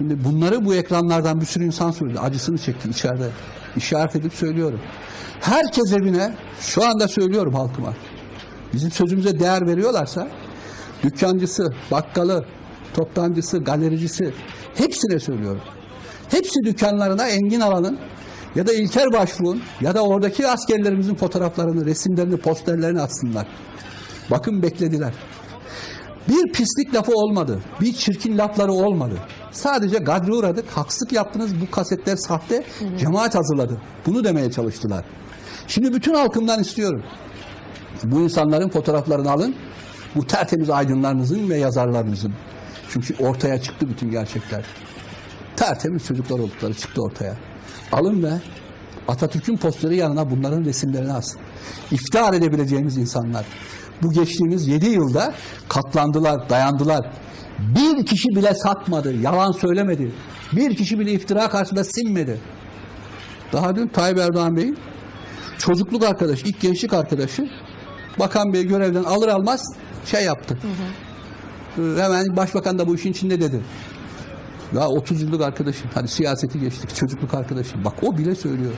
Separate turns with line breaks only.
Şimdi bunları bu ekranlardan bir sürü insan söyledi. Acısını çekti içeride. İşaret edip söylüyorum. Herkes evine şu anda söylüyorum halkıma. Bizim sözümüze değer veriyorlarsa dükkancısı, bakkalı, toptancısı, galericisi hepsine söylüyorum. Hepsi dükkanlarına Engin Alan'ın ya da İlker Başbuğ'un ya da oradaki askerlerimizin fotoğraflarını, resimlerini, posterlerini atsınlar. Bakın beklediler. Bir pislik lafı olmadı. Bir çirkin lafları olmadı. Sadece gadre uğradık. Haksızlık yaptınız. Bu kasetler sahte. Cemaat hazırladı. Bunu demeye çalıştılar. Şimdi bütün halkımdan istiyorum. Bu insanların fotoğraflarını alın. Bu tertemiz aydınlarınızın ve yazarlarınızın. Çünkü ortaya çıktı bütün gerçekler. Tertemiz çocuklar oldukları çıktı ortaya. Alın ve Atatürk'ün posteri yanına bunların resimlerini asın. İftihar edebileceğimiz insanlar. Bu geçtiğimiz 7 yılda katlandılar, dayandılar. Bir kişi bile satmadı, yalan söylemedi. Bir kişi bile iftira karşısında sinmedi. Daha dün Tayyip Erdoğan Bey'in çocukluk arkadaşı, ilk gençlik arkadaşı Bakan Bey görevden alır almaz şey yaptı. Ee, Hemen başbakan da bu işin içinde dedi. Ya 30 yıllık arkadaşım, hani siyaseti geçtik, çocukluk arkadaşım. Bak o bile söylüyor.